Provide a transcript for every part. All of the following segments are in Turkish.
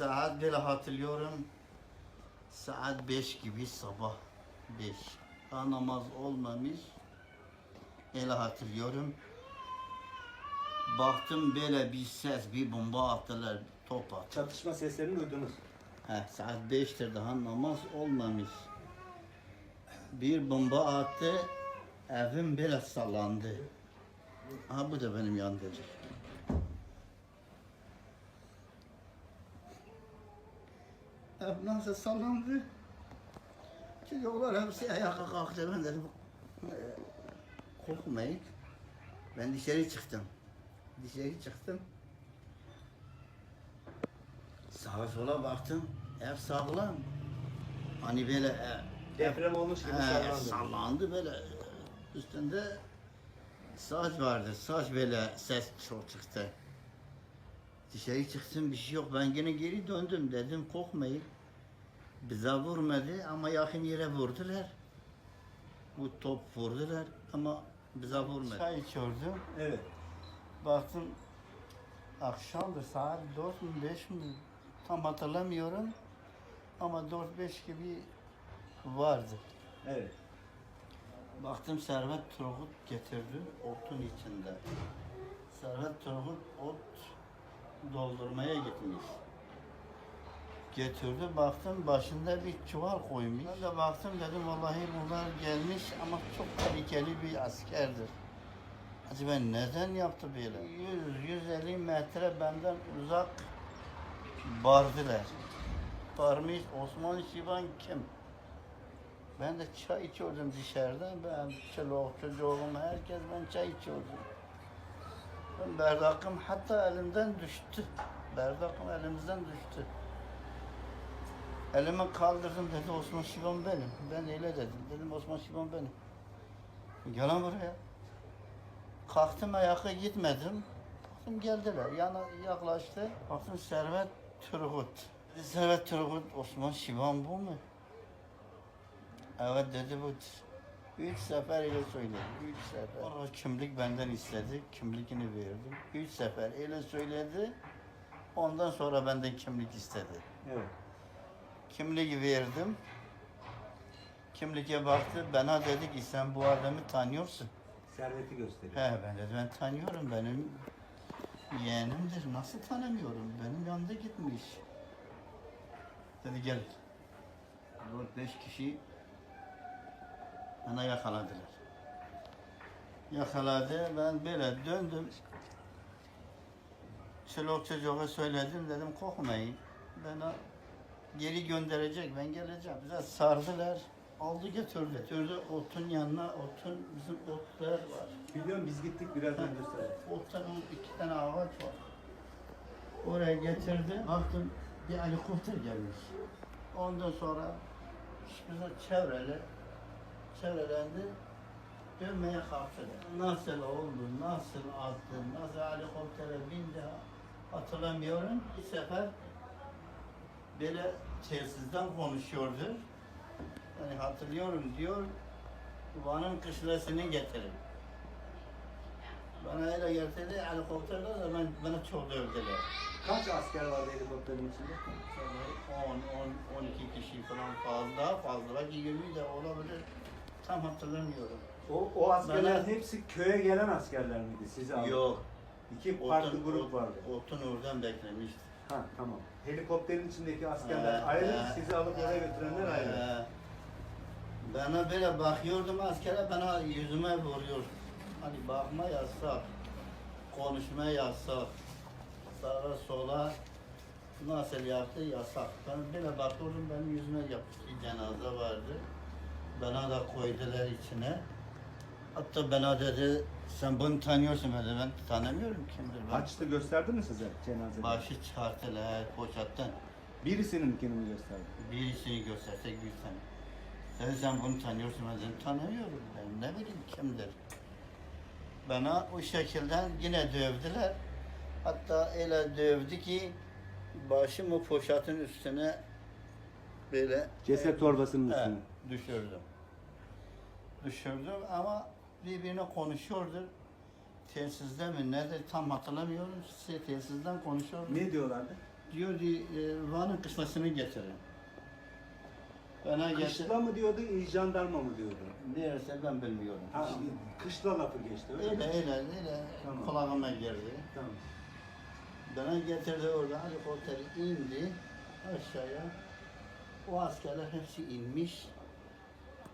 saat bile hatırlıyorum. Saat 5 gibi sabah 5. Daha namaz olmamış. Öyle hatırlıyorum. Baktım böyle bir ses, bir bomba attılar, top attı. Çatışma seslerini duydunuz. He, saat 5'tir daha namaz olmamış. Bir bomba attı, evim böyle sallandı. Ha bu da benim yanımdadır. Nasıl sallandı? Çocuklar hepsi ayağa kalktı. Ben dedim, "E, korkmayın. Ben dışarı çıktım. Dışarı çıktım. Sağa sola baktım. Ev sağlam. Hani böyle e, Deprem olmuş gibi He, sallandı. sallandı böyle üstünde saç vardı. Saç böyle ses çok çıktı. Dışarı çıktım bir şey yok. Ben yine geri döndüm dedim korkmayın. Bize vurmadı ama yakın yere vurdular. Bu top vurdular ama bize vurmadı. Çay içiyordum. Evet. Baktım akşamdı saat 4 mü 5 mi tam hatırlamıyorum. Ama 4-5 gibi vardı. Evet. Baktım Servet Turgut getirdi otun içinde. Servet Turgut ot doldurmaya gitmiş. Getirdi baktım başında bir çuval koymuş. Ben de baktım dedim vallahi bunlar gelmiş ama çok tehlikeli bir askerdir. Acaba neden yaptı böyle? 100-150 metre benden uzak bardılar. Varmış Osman Şivan kim? Ben de çay içiyordum dışarıda. Ben çoluk çocuğum, herkes ben çay içiyordum. Ben bardakım hatta elimden düştü. Bardakım elimizden düştü. Elimi kaldırdım dedi Osman Şivan benim. Ben öyle dedim. Dedim Osman Şivan benim. Gelin buraya. Kalktım ayağa gitmedim. Baktım geldiler. Yana yaklaştı. Baktım Servet Turgut. Servet Turgut Osman Şivan bu mu? Evet dedi bu. Üç sefer öyle söyledi. Üç sefer. Sonra kimlik benden istedi. Kimlikini verdim. Üç sefer öyle söyledi. Ondan sonra benden kimlik istedi. Evet. Kimliği verdim. Kimliğe baktı. Bana dedi ki sen bu adamı tanıyorsun. Serveti gösteriyor. He ben dedim ben tanıyorum benim yeğenimdir. Nasıl tanımıyorum? Benim yanında gitmiş. Dedi gel. Dört beş kişi bana yakaladılar. Yakaladı. Ben böyle döndüm. Çoluk çocuğa söyledim dedim korkmayın. Bana geri gönderecek ben geleceğim. Bize sardılar. Aldı götürdü. Götürdü otun yanına otun bizim otlar var. Biliyorum biz gittik birazdan gösterelim. Ortadan iki tane ağaç var. Oraya getirdi. Baktım bir helikopter gelmiş. Ondan sonra bize çevreli, çevrelendi. Dönmeye kalktı. Nasıl oldu, nasıl attı, nasıl helikoptere bindi hatırlamıyorum. Bir sefer böyle telsizden konuşuyordu. Yani hatırlıyorum diyor, Van'ın kışlasını getirin. Bana öyle getirdi, helikopterle de ben, bana çok dövdüler. Kaç asker vardı helikopterin içinde? 10, 10, 12 kişi falan fazla, fazla. Belki 20 de olabilir. Tam hatırlamıyorum. O, o askerler Bana- hepsi köye gelen askerler miydi sizi aldı? Yok. İki farklı Otun- grup ot- vardı. Otun oradan beklemişti. Ha tamam. Helikopterin içindeki askerler Ee, ayrı, e, sizi alıp oraya götürenler ayrı. Ee, Bana böyle bakıyordum askere bana yüzüme vuruyor. Hani bakma yasak, konuşma yasak, sağa sola nasıl yaptı yasak. Ben böyle bakıyordum benim yüzüme yapıştı cenaze vardı. Bana da koydular içine. Hatta bana dedi sen bunu tanıyorsun ben de ben tanımıyorum kimdir ben. Haçlı gösterdi mi size cenazede? Başı çıkarttılar poşetten. Birisinin kimini gösterdi? Birisini göstersek bir tane. Sen, sen bunu tanıyorsun ben seni tanımıyorum. Ben ne bileyim kimdir. Bana o şekilde yine dövdüler. Hatta öyle dövdü ki başımı poşetin üstüne böyle Ceset torbasının üstüne. Düşürdüm. Düşürdüm ama birbirine konuşuyordu. Telsizde mi nedir tam hatırlamıyorum. Telsizden konuşuyordu. Ne diyorlardı? diyordu e, Van'ın kışlasını getirin. Bana getir. Kışla mı diyordu, iyi jandarma mı diyordu? Neyse ben bilmiyorum. Ha, kışla lafı geçti öyle mi? Öyle öyle öyle Tamam. kulağıma girdi. Tamam. Bana getirdi orada helikopter indi aşağıya. O askerler hepsi inmiş.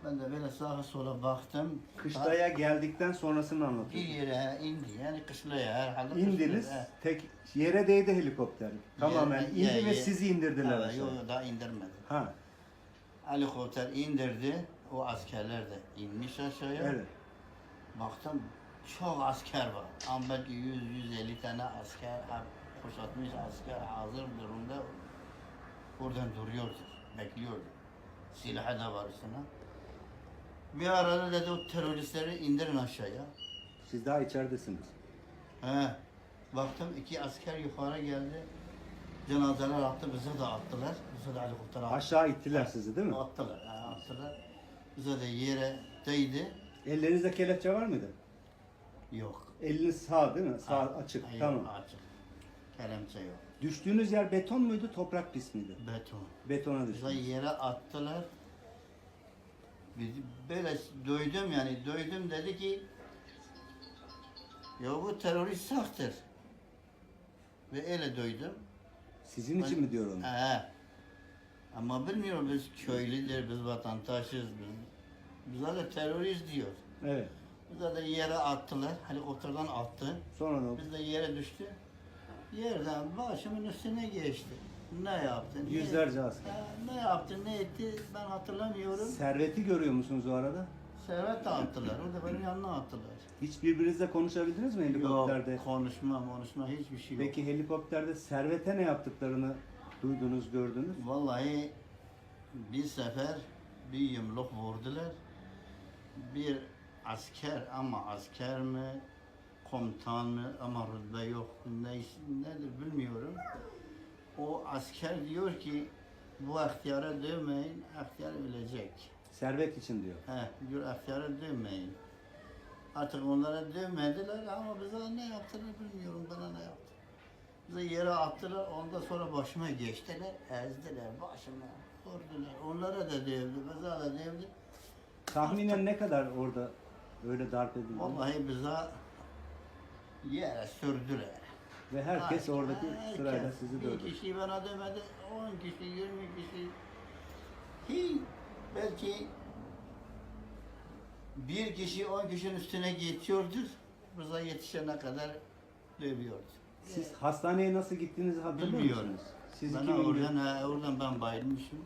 Ben de böyle sağa sola baktım. Kışlaya geldikten sonrasını bir yere indi yani kışlaya herhalde. İndiniz, kışlaya. tek yere değdi helikopter. Tamamen Yere- indi ye- ve ye- sizi indirdiler. Evet, aşağı. yok daha indirmedi. Ha, Helikopter indirdi. O askerler de inmiş aşağıya. evet. Baktım çok asker var. Ama belki 100-150 tane asker, ha, kuşatmış asker hazır durumda oradan duruyordu, bekliyordu. Silahı da var üstüne. Bir arada dedi o teröristleri indirin aşağıya. Siz daha içeridesiniz. He. Baktım iki asker yukarı geldi. Cenazeler attı, bize de attılar. Bize de helikopter attı. Aşağı ittiler sizi değil mi? Attılar, he, attılar. Bize de yere değdi. Ellerinizde kelepçe var mıydı? Yok. Eliniz sağ değil mi? Sağ açık. Hayır, Tamam. Açık. Kelepçe yok. Düştüğünüz yer beton muydu, toprak pis miydi? Beton. Betona Bize düştünüz. yere attılar. Biz böyle duydum yani duydum dedi ki ya bu terörist sahtır. Ve öyle duydum. Sizin için Ben- mi diyor onu? He. Ama bilmiyorum biz köylüler, biz vatandaşız, biz, bize de terörist diyor. Evet. Bize de yere attılar, helikopterden attı. Sonra ne oldu? Biz de yere düştü. Yerden başımın üstüne geçti. Ne yaptı? ne- Yüzlerce asker. Ha, ne yaptı, ne etti ben hatırlamıyorum. Serveti görüyor musunuz o arada? Servet de attılar, o da benim yanına attılar. Hiç birbirinizle konuşabildiniz mi helikopterde? Yok, konuşma, konuşma hiçbir şey yok. Peki helikopterde servete ne yaptıklarını duydunuz, gördünüz? Vallahi bir sefer bir yumruk vurdular. Bir asker ama asker mi, komutan mı ama rütbe yok. Ne, nedir bilmiyorum. O asker diyor ki bu ihtiyara dövmeyin, ihtiyar ölecek. Servet için diyor. He, diyor ihtiyara dövmeyin. Artık onlara dövmediler ama bize ne yaptılar bilmiyorum bana ne yaptı. Bize yere attılar, ondan sonra başıma geçtiler, ezdiler başıma, vurdular. Onlara da dövdü, bize de dövdü. Tahminen ne kadar orada öyle darp edildi? Vallahi bize yere sürdüler. Ve herkes Ay, oradaki herkes. sırayla sizi Bir dövdü. kişi bana dövmedi, on kişi, yirmi kişi. Hi, belki bir kişi on kişinin üstüne geçiyordur. Bize yetişene kadar dövüyordu. Siz hastaneye nasıl gittiğinizi hatırlıyor Bilmiyorum. musunuz? Siz Bana oradan, ha, oradan ben bayılmışım.